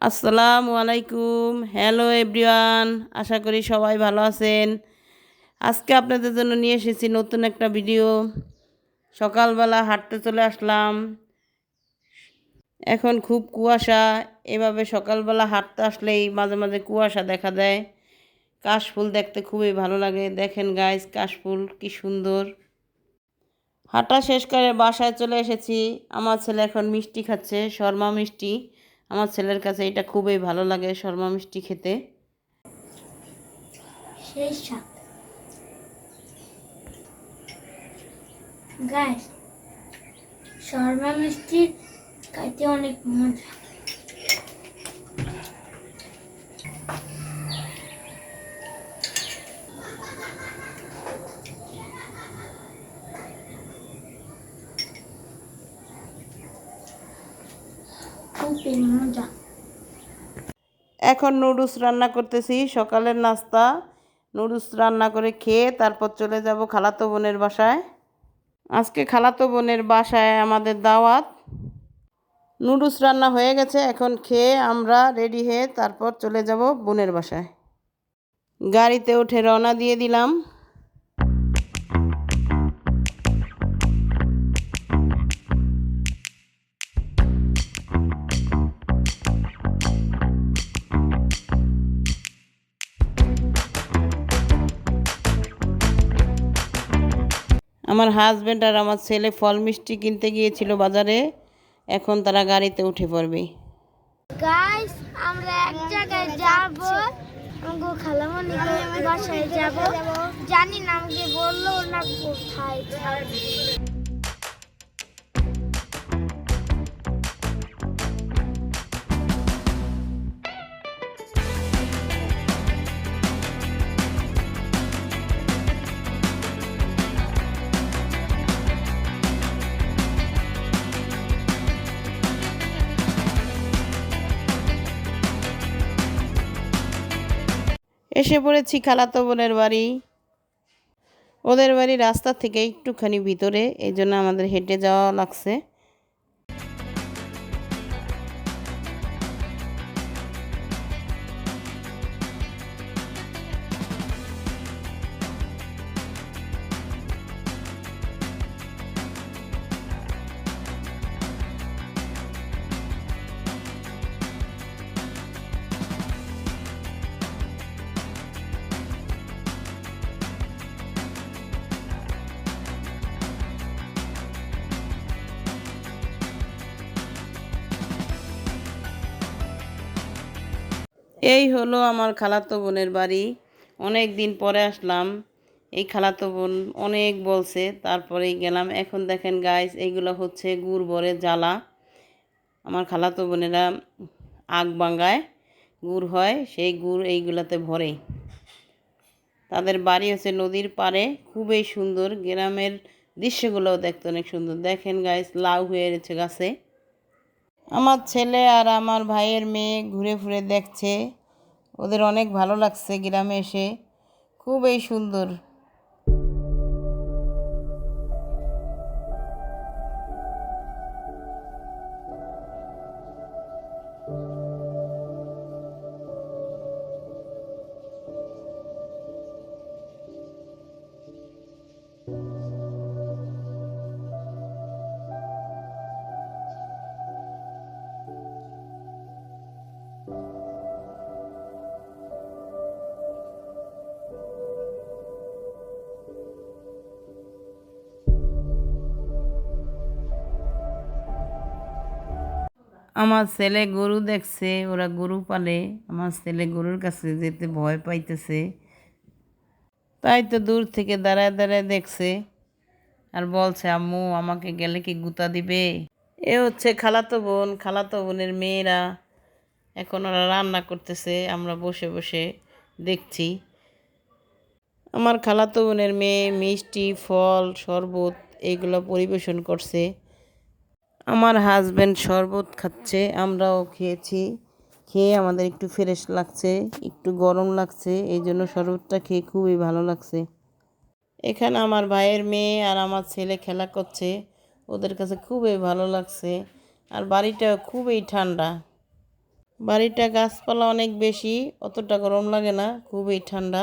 আসসালামু আলাইকুম। Hello everyone আশা করি সবাই ভালো আছেন। আজকে আপনাদের জন্য নিয়ে এসেছি নতুন একটা ভিডিও সকালবেলা হাঁটতে চলে আসলাম। এখন খুব কুয়াশা, এভাবে সকালবেলা হাঁটতে আসলেই মাঝে মাঝে কুয়াশা দেখা দেয়। কাশফুল দেখতে খুবই ভালো লাগে। দেখেন গাইস কাশফুল কি সুন্দর। হাঁটা শেষ করে বাসায় চলে এসেছি। আমার ছেলে এখন মিষ্টি খাচ্ছে, শর্মা মিষ্টি। আমার ছেলের কাছে এটা খুবই ভালো লাগে শর্মা মিষ্টি খেতে। শর্মা মিষ্টি খাইতে অনেক মজা খুবই মজা এখন নুডলস রান্না করতেছি, সকালের নাস্তা, নুডলস রান্না করে খেয়ে তারপর চলে যাব খালাতো বোনের বাসায়। আজকে খালাতো বোনের বাসায় আমাদের দাওয়াত। নুডলস রান্না হয়ে গেছে, এখন খেয়ে আমরা রেডি হয়ে তারপর চলে যাব বোনের বাসায়। গাড়িতে উঠে রওনা দিয়ে দিলাম। আমার হাজব্যান্ড আর আমার ছেলে ফল মিষ্টি কিনতে গিয়েছিল বাজারে। এখন তারা গাড়িতে উঠে পড়বে। গাইস আমরা এক জায়গায় যাব। খালামণি বাসায় যাব। জানি না আমাকে বলল না কোথায় এসে পড়েছি খালাতো বোনের বাড়ি। ওদের বাড়ি রাস্তা থেকে একটুখানি ভিতরে, এই জন্য আমাদের হেঁটে যাওয়া লাগছে। এই হলো আমার খালাতো বোনের বাড়ি। অনেক দিন পরে আসলাম। এই খালাতো বোন অনেক বলছে, তারপরেই গেলাম। এখন দেখেন গাইস এইগুলো হচ্ছে গুড় ভরে জ্বালা। আমার খালাতো বোনেরা আগ বাঙ্গায় গুড় হয়, সেই গুড় এইগুলাতে ভরে। তাদের বাড়ি হচ্ছে নদীর পাড়ে, খুবই সুন্দর। গ্রামের দৃশ্যগুলোও দেখতে অনেক সুন্দর। দেখেন গাইস লাউ হয়ে রয়েছে গাছে। আমার ছেলে আর আমার ভাইয়ের মেয়ে ঘুরে ফুরে দেখছে। ওদের অনেক ভালো লাগছে গ্রামে এসে। খুবই সুন্দর। আমার ছেলে গরু দেখছে, ওরা গরু পালে, আমার ছেলে গরুর কাছে যেতে ভয় পাইতেছে। তাই তো দূর থেকে দাঁড়ায় দাঁড়ায় দেখছে আর বলছে, আম্মু, আমাকে গেলে কি গুতা দিবে? এ হচ্ছে খালাতো বোন, খালাতো বোনের মেয়েরা। এখন ওরা রান্না করতেছে, আমরা বসে বসে দেখছি। আমার খালাতো বোনের মেয়ে মিষ্টি, ফল, শরবত এইগুলো পরিবেশন করছে। আমার হাজব্যান্ড শরবত খাচ্ছে, আমরাও খেয়েছি। খেয়ে আমাদের একটু ফ্রেশ লাগছে, একটু গরম লাগছে, এই জন্য শরবতটা খেয়ে খুবই ভালো লাগছে। এখানে আমার ভাইয়ের মেয়ে আর আমার ছেলে খেলা করছে, ওদের কাছে খুবই ভালো লাগছে আর বাড়িটা খুবই ঠান্ডা। বাড়িটা গাছপালা অনেক বেশি, অতটা গরম লাগে না, খুবই ঠান্ডা।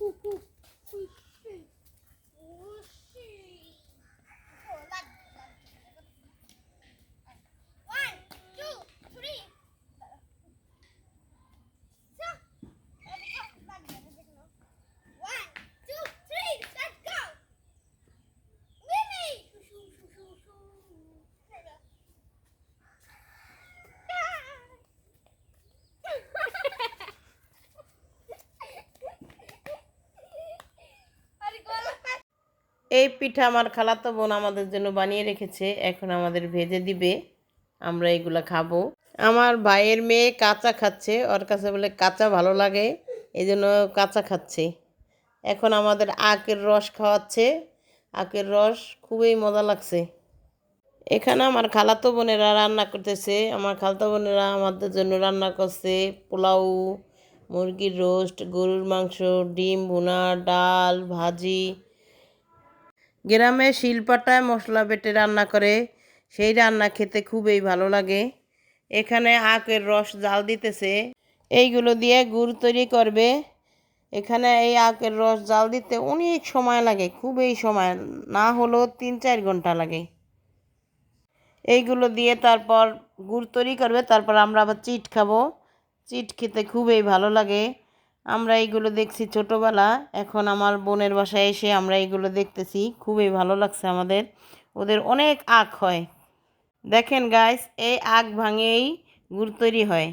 woo, woo, woo. এই পিঠা আমার খালাতো বোন আমাদের জন্য বানিয়ে রেখেছে। এখন আমাদের ভেজে দিবে। আমরা এগুলো খাব। আমার ভাইয়ের মেয়ে কাঁচা খাচ্ছে। ওর কাছে বলে কাঁচা ভালো লাগে। এই জন্য কাঁচা খাচ্ছে। এখন আমাদের আখের রস খাওয়াচ্ছে। আখের রস খুবই মজা লাগছে। এখানে আমার খালাতো বোনেরা রান্না করতেছে। আমার খালাতো বোনেরা আমাদের জন্য রান্না করছে। পোলাও, মুরগির রোস্ট, গরুর মাংস, ডিম, ভুনা, ডাল, ভাজি। গ্রামে শিলপাটায় মশলা বেটে রান্না করে, সেই রান্না খেতে খুবই ভালো লাগে। এখানে আখের রস জাল দিতেছে, এইগুলো দিয়ে গুড় তৈরি করবে। এখানে এই আখের রস জাল দিতে অনেক সময় লাগে, খুবই সময়, না হলেও তিন চার ঘণ্টা লাগে। এইগুলো দিয়ে তারপর গুড় তৈরি করবে, তারপর আমরা আবার চিট খাব। চিট খেতে খুবই ভালো লাগে। আমরা এইগুলো দেখছি ছোটোবেলা। এখন আমার বোনের বাসায় এসে আমরা এইগুলো দেখতেছি। খুবই ভালো লাগছে আমাদের। ওদের অনেক আখ হয়। দেখেন গাইস এই আখ ভাঙেই গুড় তৈরি হয়।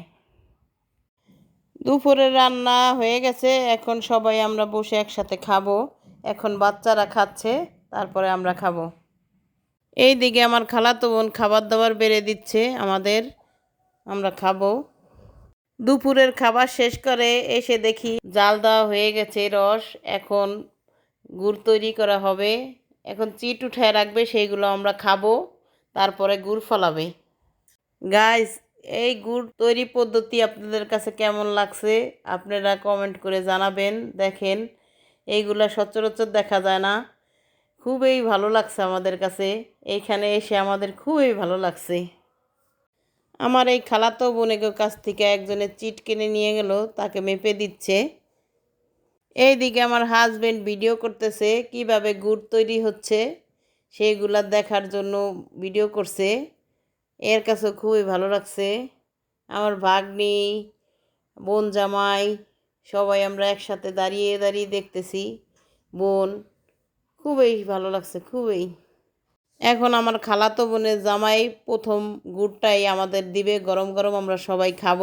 দুপুরের রান্না হয়ে গেছে। এখন সবাই আমরা বসে একসাথে খাব। এখন বাচ্চারা খাচ্ছে, তারপরে আমরা খাব। এই দিকে আমার খালাতো বোন খাবার দাবার বেড়ে দিচ্ছে। আমাদের আমরা খাব। দুপুরের খাবার শেষ করে এসে দেখি জাল দেওয়া হয়ে গেছে, রস। এখন গুড় তৈরি করা হবে। এখন চিট উঠায় রাখবে, সেইগুলো আমরা খাব, তারপরে গুড় ফলাবে। গাইস এই গুড় তৈরি পদ্ধতি আপনাদের কাছে কেমন লাগছে? আপনারা কমেন্ট করে জানাবেন। দেখেন, এইগুলা সচরাচর দেখা যায় না। খুবই ভালো লাগছে আমাদের কাছে। এইখানে এসে আমাদের খুবই ভালো লাগছে। আমার এই খালাতো বোনের কাছ থেকে একজনের চিট কিনে নিয়ে গেল, তাকে মেপে দিচ্ছে। এইদিকে আমার হাজব্যান্ড ভিডিও করতেছে, কীভাবে গুড় তৈরি হচ্ছে, সেইগুলা দেখার জন্য ভিডিও করছে। এর কাছে খুবই ভালো লাগছে। আমার ভাগ্নি, বোন জামাই, সবাই আমরা একসাথে দাঁড়িয়ে দাঁড়িয়ে দেখতেছি। বোন, খুবই ভালো লাগছে, খুবই। এখন আমার খালাতো বোনের জামাই প্রথম গুড়টাই আমাদের দিবে, গরম গরম আমরা সবাই খাব।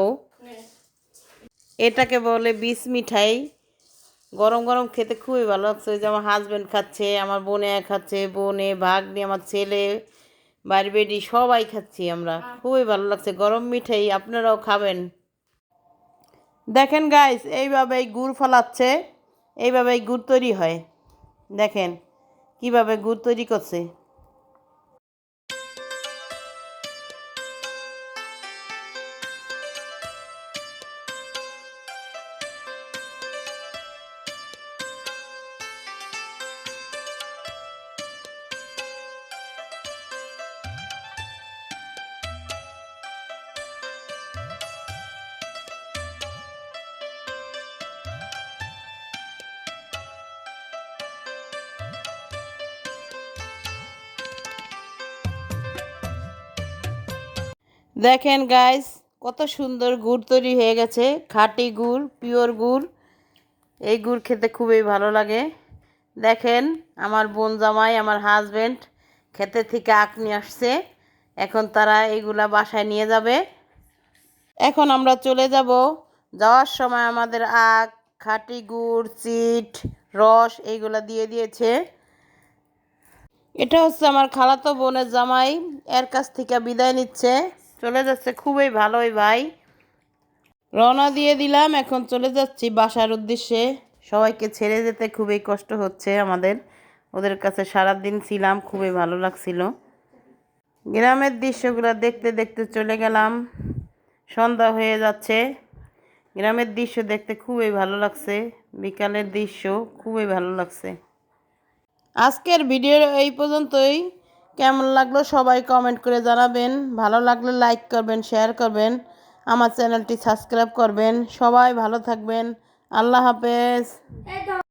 এটাকে বলে বিষ মিঠাই। গরম গরম খেতে খুবই ভালো লাগছে। যে আমার হাজব্যান্ড খাচ্ছে, আমার বোনে খাচ্ছে, বোনে, ভাগ্নি, আমার ছেলে, বাড়ি সবাই খাচ্ছি আমরা। খুবই ভালো লাগছে। গরম মিঠাই আপনারাও খাবেন। দেখেন গাইস এইভাবেই গুড় ফলাচ্ছে, এইভাবেই গুড় তৈরি হয়। দেখেন কীভাবে গুড় তৈরি করছে। দেখেন গাইস কত সুন্দর গুড় তৈরি হয়ে গেছে। খাঁটি গুড় পিওর গুড়। এই গুড় খেতে খুবই ভালো লাগে। দেখেন, আমার বোন জামাই, আমার হাজবেন্ড খেতে থেকে আখ নিয়ে আসছে। এখন তারা এইগুলা বাসায় নিয়ে যাবে। এখন আমরা চলে যাব। যাওয়ার সময় আমাদের আখ, খাঁটি গুড়, চিট, রস এইগুলা দিয়ে দিয়েছে। এটা হচ্ছে আমার খালাতো বোনের জামাই। এর কাছ থেকে বিদায় নিচ্ছে। চলে যাচ্ছে, খুবই ভালোই ভাই। রওনা দিয়ে দিলাম, এখন চলে যাচ্ছি বাসার উদ্দেশ্যে। সবাইকে ছেড়ে যেতে খুবই কষ্ট হচ্ছে আমাদের। ওদের কাছে সারাদিন ছিলাম, খুবই ভালো লাগছিল। গ্রামের দৃশ্যগুলো দেখতে দেখতে চলে গেলাম। সন্ধ্যা হয়ে যাচ্ছে। গ্রামের দৃশ্য দেখতে খুবই ভালো লাগছে। বিকালের দৃশ্য খুবই ভালো লাগছে। আজকের ভিডিও এই পর্যন্তই। কেমন লাগল সবাই কমেন্ট করে জানাবেন। ভালো লাগলে লাইক করবেন শেয়ার করবেন। আমার চ্যানেলটি সাবস্ক্রাইব করবেন। সবাই ভালো থাকবেন। আল্লাহ হাফেজ।